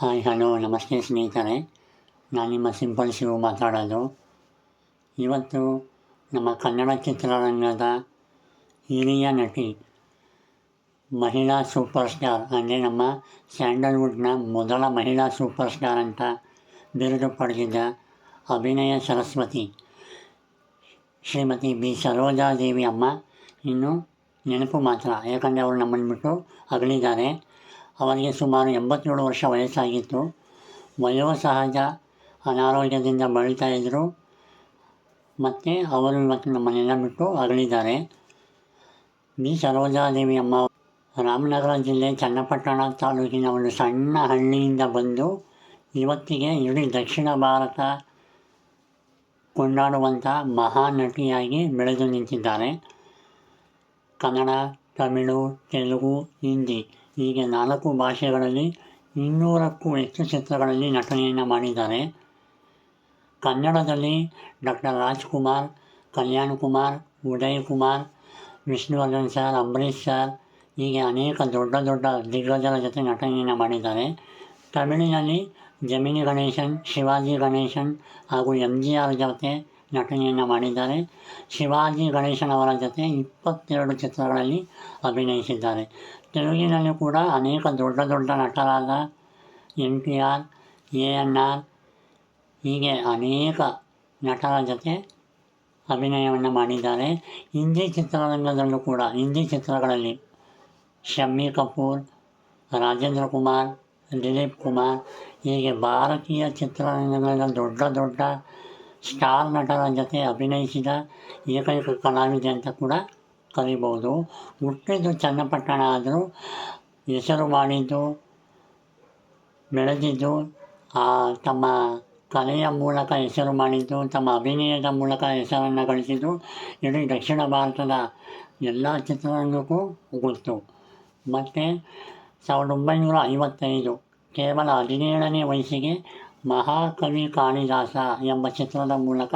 Hi, hello, ನಮಸ್ತೆ ಸ್ನೇಹಿತರೆ. ನಾನು ನಿಮ್ಮ ಸಿಂಪಲ್ ಶಿವು ಮಾತಾಡೋದು. ಇವತ್ತು ನಮ್ಮ ಕನ್ನಡ ಚಿತ್ರರಂಗದ ಹಿರಿಯ ನಟಿ, ಮಹಿಳಾ ಸೂಪರ್ ಸ್ಟಾರ್, ಅಂದರೆ ನಮ್ಮ ಸ್ಯಾಂಡಲ್ವುಡ್ನ ಮೊದಲ ಮಹಿಳಾ ಸೂಪರ್ ಸ್ಟಾರ್ ಅಂತ ಬಿರುದು ಪಡೆದಿದ್ದ ಅಭಿನಯ ಸರಸ್ವತಿ, ಶ್ರೀಮತಿ ಬಿ. ಸರೋಜಾದೇವಿ ಅಮ್ಮ. ಇನ್ನು ನೆನಪು ಮಾತ್ರ, ಯಾಕಂದರೆ ಅವರು ನಮ್ಮನ್ನು ಬಿಟ್ಟು ಅಗಲಿದ್ದಾರೆ. ಅವರಿಗೆ ಸುಮಾರು ಎಂಬತ್ತೇಳು ವರ್ಷ ವಯಸ್ಸಾಗಿತ್ತು. ವಯೋಸಹಜ ಅನಾರೋಗ್ಯದಿಂದ ಬಳಲ್ತಾ ಇದ್ದರು ಮತ್ತು ಅವರು ಇವತ್ತು ನಮ್ಮನ್ನೆಲ್ಲ ಬಿಟ್ಟು ಅಗಲಿದ್ದಾರೆ ಬಿ. ಸರೋಜಾದೇವಿ ಅಮ್ಮ ರಾಮನಗರ ಜಿಲ್ಲೆ ಚನ್ನಪಟ್ಟಣ ತಾಲೂಕಿನ ಒಂದು ಸಣ್ಣ ಹಳ್ಳಿಯಿಂದ ಬಂದು ಇವತ್ತಿಗೆ ಇಡೀ ದಕ್ಷಿಣ ಭಾರತ ಕೊಂಡಾಡುವಂಥ ಮಹಾನಟಿಯಾಗಿ ಬೆಳೆದು ನಿಂತಿದ್ದಾರೆ. ಕನ್ನಡ, ತಮಿಳು, ತೆಲುಗು, ಹಿಂದಿ. ಹೀಗೆ ನಾಲ್ಕು ಭಾಷೆಗಳಲ್ಲಿ ಇನ್ನೂರಕ್ಕೂ ಹೆಚ್ಚು ಚಿತ್ರಗಳಲ್ಲಿ ನಟನೆಯನ್ನು ಮಾಡಿದ್ದಾರೆ. ಕನ್ನಡದಲ್ಲಿ doctor Rajkumar, Kalyan Kumar, Uday Kumar, Vishnuvardhan sir, Ambareesh sir, ಹೀಗೆ ಅನೇಕ ದೊಡ್ಡ ದೊಡ್ಡ ದಿಗ್ಗಜರ ಜೊತೆ ನಟನೆಯನ್ನು ಮಾಡಿದ್ದಾರೆ. ತಮಿಳಿನಲ್ಲಿ ಜಮಿನಿ ಗಣೇಶನ್, ಶಿವಾಜಿ ಗಣೇಶನ್ ಹಾಗೂ ಎಂ ಜಿ ಆರ್ ಜೊತೆ ನಟನೆಯನ್ನು ಮಾಡಿದ್ದಾರೆ. ಶಿವಾಜಿ ಗಣೇಶನವರ ಜೊತೆ ಇಪ್ಪತ್ತೆರಡು ಚಿತ್ರಗಳಲ್ಲಿ ಅಭಿನಯಿಸಿದ್ದಾರೆ. ತೆಲುಗಿನಲ್ಲಿ ಕೂಡ ಅನೇಕ ದೊಡ್ಡ ದೊಡ್ಡ ನಟರಾದ N T R A N R ಹೀಗೆ ಅನೇಕ ನಟರ ಜೊತೆ ಅಭಿನಯವನ್ನು ಮಾಡಿದ್ದಾರೆ. ಹಿಂದಿ ಚಿತ್ರರಂಗದಲ್ಲೂ ಕೂಡ, ಹಿಂದಿ ಚಿತ್ರಗಳಲ್ಲಿ ಶಮ್ಮಿ ಕಪೂರ್, ರಾಜೇಂದ್ರ ಕುಮಾರ್, ದಿಲೀಪ್ ಕುಮಾರ್ ಹೀಗೆ ಭಾರತೀಯ ಚಿತ್ರರಂಗದ ದೊಡ್ಡ ದೊಡ್ಡ ಸ್ಟಾರ್ ನಟರ ಜೊತೆ ಅಭಿನಯಿಸಿದ ಏಕೈಕ ಕಲಾವಿದೆ ಅಂತ ಕೂಡ ಕರಿಬೋದು. ಹುಟ್ಟಿದ್ದು ಚನ್ನಪಟ್ಟಣ ಆದರೂ ಹೆಸರು ಮಾಡಿದ್ದು, ಬೆಳೆದಿದ್ದು ತಮ್ಮ ಕಲೆಯ ಮೂಲಕ ಹೆಸರು ಮಾಡಿದ್ದು, ತಮ್ಮ ಅಭಿನಯದ ಮೂಲಕ ಹೆಸರನ್ನು ಗಳಿಸಿದ್ದು ಇಡೀ ದಕ್ಷಿಣ ಭಾರತದ ಎಲ್ಲ ಚಿತ್ರರಂಗಕ್ಕೂ ಗೊತ್ತು. ಮತ್ತು ಸಾವಿರದ ಒಂಬೈನೂರ ಐವತ್ತೈದು ಕೇವಲ ಹದಿನೇಳನೇ ವಯಸ್ಸಿಗೆ ಮಹಾಕವಿ ಕಾಳಿದಾಸ ಎಂಬ ಚಿತ್ರದ ಮೂಲಕ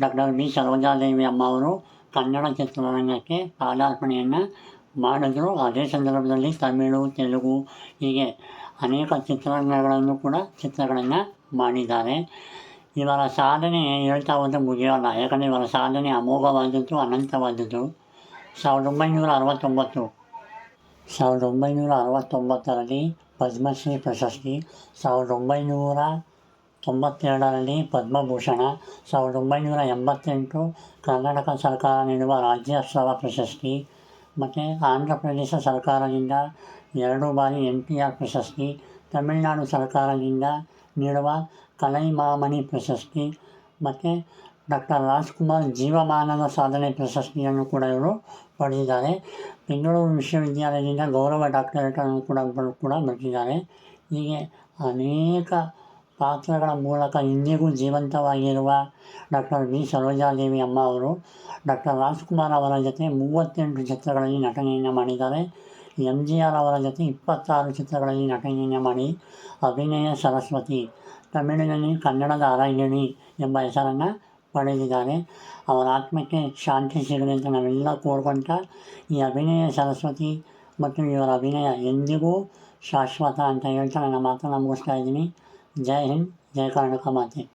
ಡಾಕ್ಟರ್ ಬಿ ಸರೋಜಾದೇವಿ ಅಮ್ಮ ಅವರು ಕನ್ನಡ ಚಿತ್ರರಂಗಕ್ಕೆ ಪಾದಾರ್ಪಣೆಯನ್ನು ಮಾಡಿದ್ರು. ಅದೇ ಸಂದರ್ಭದಲ್ಲಿ ತಮಿಳು, ತೆಲುಗು ಹೀಗೆ ಅನೇಕ ಚಿತ್ರರಂಗಗಳನ್ನು ಕೂಡ ಚಿತ್ರಗಳನ್ನು ಮಾಡಿದ್ದಾರೆ. ಇವರ ಸಾಧನೆ ಹೇಳ್ತಾ ಹೋದರೆ ಮುಗಿಯೋಲ್ಲ. ಯಾಕಂದರೆ ಇವರ ಸಾಧನೆ ಅಮೋಘವಾದದ್ದು ಅನಂತವಾದದ್ದು ಸಾವಿರದ ಒಂಬೈನೂರ ಅರವತ್ತೊಂಬತ್ತು, ಸಾವಿರದ ಒಂಬೈನೂರ ಅರವತ್ತೊಂಬತ್ತರಲ್ಲಿ ಪದ್ಮಶ್ರೀ ಪ್ರಶಸ್ತಿ ಸಾವಿರದ ಒಂಬೈನೂರ ತೊಂಬತ್ತೆರಡರಲ್ಲಿ ಪದ್ಮಭೂಷಣ ಸಾವಿರದ ಒಂಬೈನೂರ ಎಂಬತ್ತೆಂಟು ಕರ್ನಾಟಕ ಸರ್ಕಾರ ನೀಡುವ ರಾಜ್ಯೋತ್ಸವ ಪ್ರಶಸ್ತಿ ಮತ್ತು ಆಂಧ್ರ ಪ್ರದೇಶ ಸರ್ಕಾರದಿಂದ ಎರಡು ಬಾರಿ ಎನ್ ಟಿ ಆರ್ ಪ್ರಶಸ್ತಿ, ತಮಿಳುನಾಡು ಸರ್ಕಾರದಿಂದ ನೀಡುವ ಕಲೈಮಾಮಣಿ ಪ್ರಶಸ್ತಿ ಮತ್ತು ಡಾಕ್ಟರ್ ರಾಜ್ಕುಮಾರ್ ಜೀವಮಾನದ ಸಾಧನೆ ಪ್ರಶಸ್ತಿಯನ್ನು ಕೂಡ ಇವರು ಪಡೆದಿದ್ದಾರೆ. ಬೆಂಗಳೂರು ವಿಶ್ವವಿದ್ಯಾಲಯದಿಂದ ಗೌರವ ಡಾಕ್ಟರೇಟನ್ನು ಕೂಡ ಕೂಡ ಬರೆದಿದ್ದಾರೆ ಹೀಗೆ ಅನೇಕ ಪಾತ್ರಗಳ ಮೂಲಕ ಇಂದಿಗೂ ಜೀವಂತವಾಗಿರುವ ಡಾಕ್ಟರ್ ವಿ. ಸರೋಜಾದೇವಿ ಅಮ್ಮ ಅವರು ಡಾಕ್ಟರ್ ರಾಜ್ಕುಮಾರ್ ಅವರ ಜೊತೆ ಮೂವತ್ತೆಂಟು ಚಿತ್ರಗಳಲ್ಲಿ ನಟನೆಯನ್ನು ಮಾಡಿದ್ದಾರೆ. ಎಂ ಜಿ ಆರ್ ಅವರ ಜೊತೆ ಇಪ್ಪತ್ತಾರು ಚಿತ್ರಗಳಲ್ಲಿ ನಟನೆಯನ್ನು ಮಾಡಿ ಅಭಿನಯ ಸರಸ್ವತಿ, ತಮಿಳಿನಲ್ಲಿ ಕನ್ನಡದ ಅರಗಿಣಿ ಎಂಬ ಹೆಸರನ್ನು ಪಡೆದಿದ್ದಾರೆ ಅವರ ಆತ್ಮಕ್ಕೆ ಶಾಂತಿ ಸಿಗಲಿ ಅಂತ ನಾವೆಲ್ಲ ಕೋರ್ಕೊಂತ ಈ ಅಭಿನಯ ಸರಸ್ವತಿ ಮತ್ತು ಇವರ ಅಭಿನಯ ಎಂದಿಗೂ ಶಾಶ್ವತ ಅಂತ ಹೇಳ್ತಾ ನನ್ನ ಮಾತನ್ನು ಮುಗಿಸ್ತಾ ಇದ್ದೀನಿ. ಜೈ ಹಿಂದ್, ಜೈ ಕರ್ನಾಟಕ ಮಾತೆ.